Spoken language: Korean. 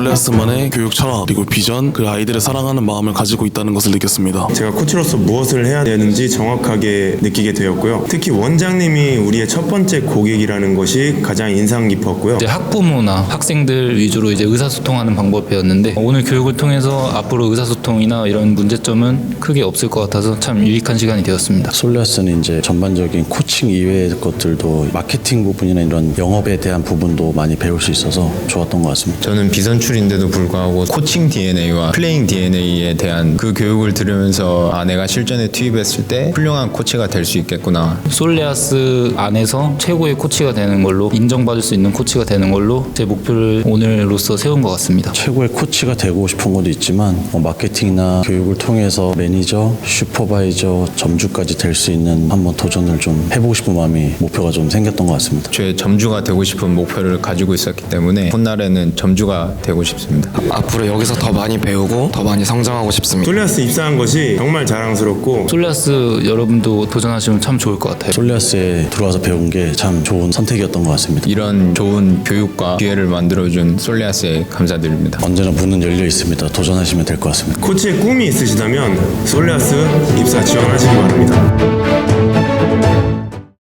솔레아스만의 교육 철학 그리고 비전 그 아이들을 사랑하는 마음을 가지고 있다는 것을 느꼈습니다. 제가 코치로서 무엇을 해야 되는지 정확하게 느끼게 되었고요. 특히 원장님이 우리의 첫 번째 고객이라는 것이 가장 인상 깊었고요. 이제 학부모나 학생들 위주로 이제 의사소통하는 방법 배웠는데 오늘 교육을 통해서 앞으로 의사소통이나 이런 문제점은 크게 없을 것 같아서 참 유익한 시간이 되었습니다. 솔레아스는 이제 전반적인 코칭 이외의 것들도 마케팅 부분이나 이런 영업에 대한 부분도 많이 배울 수 있어서 좋았던 것 같습니다. 저는 비선 출인데도 불구하고 코칭 DNA와 플레잉 DNA에 대한 그 교육을 들으면서 아 내가 실전에 투입했을 때 훌륭한 코치가 될 수 있겠구나 솔레아스 안에서 최고의 코치가 되는 걸로 인정받을 수 있는 코치가 되는 걸로 제 목표를 오늘로써 세운 것 같습니다. 최고의 코치가 되고 싶은 것도 있지만 뭐 마케팅이나 교육을 통해서 매니저, 슈퍼바이저, 점주까지 될 수 있는 한번 도전을 좀 해보고 싶은 마음이 목표가 좀 생겼던 것 같습니다. 제 점주가 되고 싶은 목표를 가지고 있었기 때문에 훗날에는 점주가 되고 싶습니다. 앞으로 여기서 더 많이 배우고 더 많이 성장하고 싶습니다. 솔리아스 입사한 것이 정말 자랑스럽고 솔레아스 여러분도 도전하시면 참 좋을 것 같아요. 솔레아스에 들어와서 배운 게 참 좋은 선택이었던 것 같습니다. 이런 좋은 교육과 기회를 만들어준 솔레아스에 감사드립니다. 언제나 문은 열려 있습니다. 도전하시면 될 것 같습니다. 코치의 꿈이 있으시다면 솔리아스 입사 지원하시기 바랍니다.